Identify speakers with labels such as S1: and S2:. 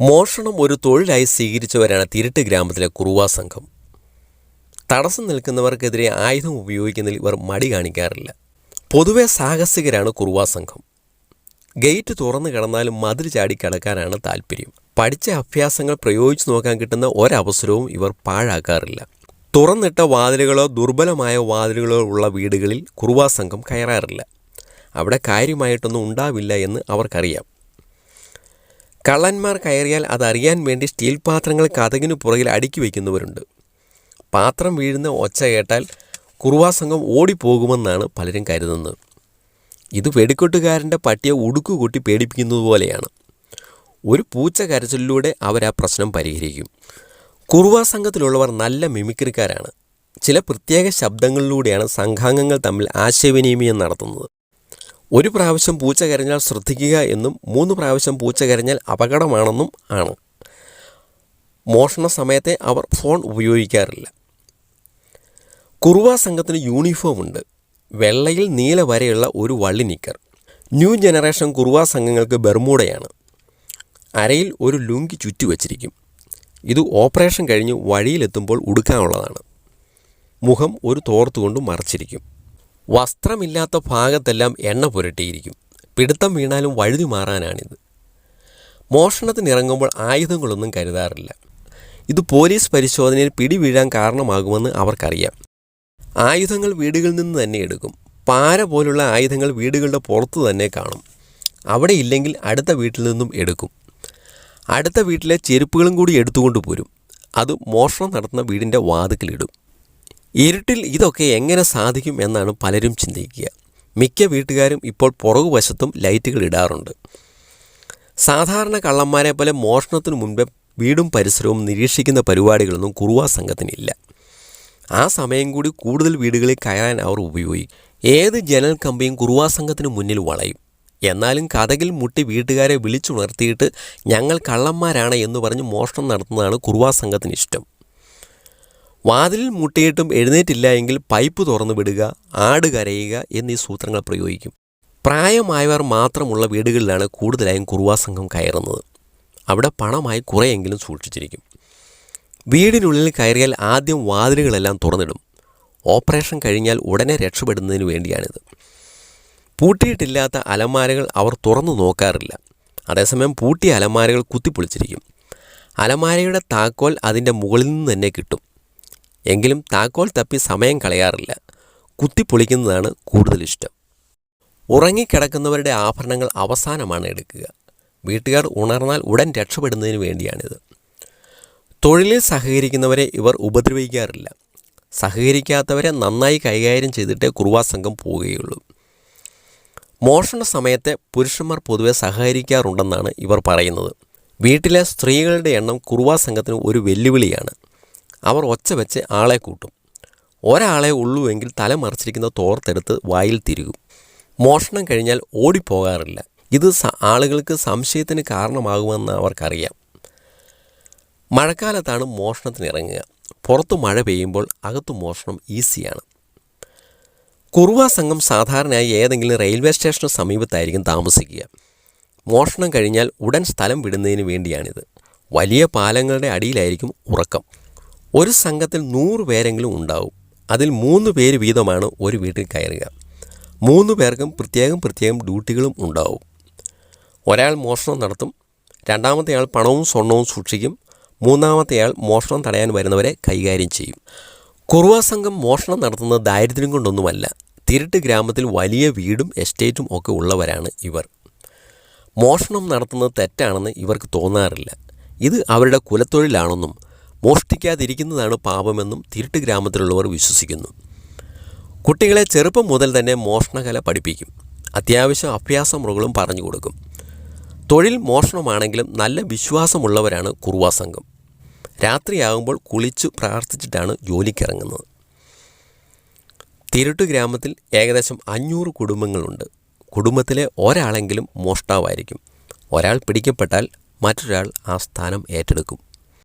S1: മോഷണം ഒരു തൊഴിലായി സ്വീകരിച്ചവരാണ് തിരുട്ട് ഗ്രാമത്തിലെ കുറുവാ സംഘം. തടസ്സം നിൽക്കുന്നവർക്കെതിരെ ആയുധം ഉപയോഗിക്കുന്നതിൽ ഇവർ മടി കാണിക്കാറില്ല. പൊതുവെ സാഹസികരാണ് കുറുവാ സംഘം. ഗേറ്റ് തുറന്നു കിടന്നാലും മതിൽ ചാടി കിടക്കാനാണ് താല്പര്യം. പഠിച്ച അഭ്യാസങ്ങൾ പ്രയോഗിച്ചു നോക്കാൻ കിട്ടുന്ന ഒരവസരവും ഇവർ പാഴാക്കാറില്ല. തുറന്നിട്ട വാതിലുകളോ ദുർബലമായ വാതിലുകളോ ഉള്ള വീടുകളിൽ കുറുവാ സംഘം കയറാറില്ല. അവിടെ കാര്യമായിട്ടൊന്നും ഉണ്ടാവില്ല എന്ന് അവർക്കറിയാം. കള്ളന്മാർ കയറിയാൽ അതറിയാൻ വേണ്ടി സ്റ്റീൽ പാത്രങ്ങൾ കഥകിനു പുറകിൽ അടുക്കി വയ്ക്കുന്നവരുണ്ട്. പാത്രം വീഴുന്ന ഒച്ച കേട്ടാൽ കുറുവാ സംഘം ഓടിപ്പോകുമെന്നാണ് പലരും കരുതുന്നത്. ഇത് വെടിക്കൊട്ടുകാരന്റെ പട്ടിയെ ഉടുക്കുകൂട്ടി പേടിപ്പിക്കുന്നത് പോലെയാണ് ഒരു പൂച്ച കരച്ചിലൂടെ ആ പ്രശ്നം പരിഹരിക്കും. കുറുവാ സംഘത്തിലുള്ളവർ നല്ല മിമിക്രിക്കാരാണ്. ചില പ്രത്യേക ശബ്ദങ്ങളിലൂടെയാണ് സംഘാംഗങ്ങൾ തമ്മിൽ ആശയവിനിമയം നടത്തുന്നത്. ഒരു പ്രാവശ്യം പൂച്ച കരഞ്ഞാൽ ശ്രദ്ധിക്കുക എന്നും മൂന്ന് പ്രാവശ്യം പൂച്ച കരഞ്ഞാൽ അപകടമാണെന്നും ആണ്. മോഷണ സമയത്തെ അവർ ഫോൺ ഉപയോഗിക്കാറില്ല. കുറുവ സംഘത്തിന് യൂണിഫോം ഉണ്ട്. വെള്ളയിൽ നീല വരെയുള്ള ഒരു വള്ളി നിക്കർ. ന്യൂ ജനറേഷൻ കുറുവ സംഘങ്ങൾക്ക് ബെർമൂടയാണ് അരയിൽ ഒരു ലുങ്കി ചുറ്റി വച്ചിരിക്കും. ഇത് ഓപ്പറേഷൻ കഴിഞ്ഞ് വഴിയിലെത്തുമ്പോൾ ഉടുക്കാനുള്ളതാണ്. മുഖം ഒരു തോർത്തുകൊണ്ട് മറച്ചിരിക്കും. വസ്ത്രമില്ലാത്ത ഭാഗത്തെല്ലാം എണ്ണ പുരട്ടിയിരിക്കും. പിടുത്തം വീണാലും വഴുതി മാറാനാണിത്. മോഷണത്തിനിറങ്ങുമ്പോൾ ആയുധങ്ങളൊന്നും കരുതാറില്ല. ഇത് പോലീസ് പരിശോധനയിൽ പിടിവീഴാൻ കാരണമാകുമെന്ന് അവർക്കറിയാം. ആയുധങ്ങൾ വീടുകളിൽ നിന്ന് തന്നെ എടുക്കും. പാര പോലുള്ള ആയുധങ്ങൾ വീടുകളുടെ പുറത്തു തന്നെ കാണും. അവിടെ ഇല്ലെങ്കിൽ അടുത്ത വീട്ടിൽ നിന്നും എടുക്കും. അടുത്ത വീട്ടിലെ ചെരുപ്പുകളും കൂടി എടുത്തുകൊണ്ട് പോരും. അത് മോഷണം നടത്തുന്ന വീടിന്റെ വാതുക്കലിടും. ഇരുട്ടിൽ ഇതൊക്കെ എങ്ങനെ സാധിക്കും എന്നാണ് പലരും ചിന്തിക്കുക. മിക്ക വീട്ടുകാരും ഇപ്പോൾ പുറകുവശത്തും ലൈറ്റുകൾ ഇടാറുണ്ട്. സാധാരണ കള്ളന്മാരെ പോലെ മോഷണത്തിനു മുൻപേ വീടും പരിസരവും നിരീക്ഷിക്കുന്ന പരിപാടികളൊന്നും കുറുവാ സംഘത്തിനില്ല. ആ സമയം കൂടി കൂടുതൽ വീടുകളിൽ കയറാൻ അവർ ഉപയോഗിക്കും. ഏത് ജനൽ കമ്പിയും കുറുവാ സംഘത്തിന് മുന്നിൽ വളയും. എന്നാലും കഥകിൽ മുട്ടി വീട്ടുകാരെ വിളിച്ചുണർത്തിയിട്ട് ഞങ്ങൾ കള്ളന്മാരാണ് എന്ന് പറഞ്ഞ് മോഷണം നടത്തുന്നതാണ് കുറുവാ സംഘത്തിന് ഇഷ്ടം വാതിലിൽ മുട്ടിയിട്ടും എഴുന്നേറ്റില്ല എങ്കിൽ പൈപ്പ് തുറന്നു വിടുക ആട് കരയുക എന്നീ സൂത്രങ്ങൾ പ്രയോഗിക്കും. പ്രായമായവർ മാത്രമുള്ള വീടുകളിലാണ് കൂടുതലായും കുറുവാ സംഘം കയറുന്നത്. അവിടെ പണമായി കുറേയെങ്കിലും സൂക്ഷിച്ചിരിക്കും. വീടിനുള്ളിൽ കയറിയാൽ ആദ്യം വാതിലുകളെല്ലാം തുറന്നിടും. ഓപ്പറേഷൻ കഴിഞ്ഞാൽ ഉടനെ രക്ഷപ്പെടുന്നതിന് വേണ്ടിയാണിത്. പൂട്ടിയിട്ടില്ലാത്ത അലമാരകൾ അവർ തുറന്നു നോക്കാറില്ല. അതേസമയം പൂട്ടിയ അലമാരകൾ കുത്തിപ്പൊളിച്ചിരിക്കും. അലമാരയുടെ താക്കോൽ അതിന്റെ മുകളിൽ നിന്ന് തന്നെ കിട്ടും. എങ്കിലും താക്കോൽ തപ്പി സമയം കളയാറില്ല. കുത്തിപ്പൊളിക്കുന്നതാണ് കൂടുതൽ ഇഷ്ടം. ഉറങ്ങിക്കിടക്കുന്നവരുടെ ആഭരണങ്ങൾ അവസാനമാണ് എടുക്കുക. വീട്ടുകാർ ഉണർന്നാൽ ഉടൻ രക്ഷപ്പെടുന്നതിന് വേണ്ടിയാണിത്. തൊഴിലിൽ സഹകരിക്കുന്നവരെ ഇവർ ഉപദ്രവിക്കാറില്ല. സഹകരിക്കാത്തവരെ നന്നായി കൈകാര്യം ചെയ്തിട്ടേ കുറുവാ സംഘം പോവുകയുള്ളൂ. മോഷണ സമയത്തെ പുരുഷന്മാർ പൊതുവെ സഹകരിക്കാറുണ്ടെന്നാണ് ഇവർ പറയുന്നത്. വീട്ടിലെ സ്ത്രീകളുടെ എണ്ണം കുറുവാ സംഘത്തിന് ഒരു വെല്ലുവിളിയാണ്. അവർ ഒച്ച വെച്ച് ആളെ കൂട്ടും. ഒരാളെ ഉള്ളുവെങ്കിൽ തല മറിച്ചിരിക്കുന്ന തോർത്തെടുത്ത് വായിൽ തിരുകും. മോഷണം കഴിഞ്ഞാൽ ഓടിപ്പോകാറില്ല. ഇത് ആളുകൾക്ക് സംശയത്തിന് കാരണമാകുമെന്ന് അവർക്കറിയാം. മഴക്കാലത്താണ് മോഷണത്തിന് ഇറങ്ങുക. പുറത്ത് മഴ പെയ്യുമ്പോൾ അകത്ത് മോഷണം ഈസിയാണ്. കുറുവ സംഘം സാധാരണയായി ഏതെങ്കിലും റെയിൽവേ സ്റ്റേഷന് സമീപത്തായിരിക്കും താമസിക്കുക. മോഷണം കഴിഞ്ഞാൽ ഉടൻ സ്ഥലം വിടുന്നതിന് വേണ്ടിയാണിത്. വലിയ പാലങ്ങളുടെ അടിയിലായിരിക്കും ഉറക്കം. ഒരു സംഘത്തിൽ നൂറ് പേരെങ്കിലും ഉണ്ടാവും. അതിൽ മൂന്ന് പേര് വീതമാണ് ഒരു വീട്ടിൽ കയറുക. മൂന്ന് പേർക്കും പ്രത്യേകം പ്രത്യേകം ഡ്യൂട്ടികളും ഉണ്ടാവും. ഒരാൾ മോഷണം നടത്തും രണ്ടാമത്തെ ആൾ പണവും സ്വർണവും സൂക്ഷിക്കും മൂന്നാമത്തെ ആൾ മോഷണം തടയാൻ വരുന്നവരെ കൈകാര്യം ചെയ്യും. കുറുവ സംഘം മോഷണം നടത്തുന്നത് ദാരിദ്ര്യം കൊണ്ടൊന്നുമല്ല തിരുട്ട് ഗ്രാമത്തിൽ വലിയ വീടും എസ്റ്റേറ്റും ഒക്കെ ഉള്ളവരാണ് ഇവർ. മോഷണം നടത്തുന്നത് തെറ്റാണെന്ന് ഇവർക്ക് തോന്നാറില്ല. ഇത് അവരുടെ കുലത്തൊഴിലാണെന്നും മോഷ്ടിക്കാതിരിക്കുന്നതാണ് പാപമെന്നും തിരുട്ട് ഗ്രാമത്തിലുള്ളവർ വിശ്വസിക്കുന്നു. കുട്ടികളെ ചെറുപ്പം മുതൽ തന്നെ മോഷണകല പഠിപ്പിക്കും. അത്യാവശ്യം അഭ്യാസ മുറകളും പറഞ്ഞു കൊടുക്കും. തൊഴിൽ മോഷണമാണെങ്കിലും നല്ല വിശ്വാസമുള്ളവരാണ് കുറുവാ സംഘം. രാത്രിയാകുമ്പോൾ കുളിച്ച് പ്രാർത്ഥിച്ചിട്ടാണ് ജോലിക്കിറങ്ങുന്നത്. തിരുട്ട് ഗ്രാമത്തിൽ ഏകദേശം അഞ്ഞൂറ് കുടുംബങ്ങളുണ്ട്. കുടുംബത്തിലെ ഒരാളെങ്കിലും മോഷ്ടാവായിരിക്കും. ഒരാൾ പിടിക്കപ്പെട്ടാൽ മറ്റൊരാൾ ആ സ്ഥാനം ഏറ്റെടുക്കും.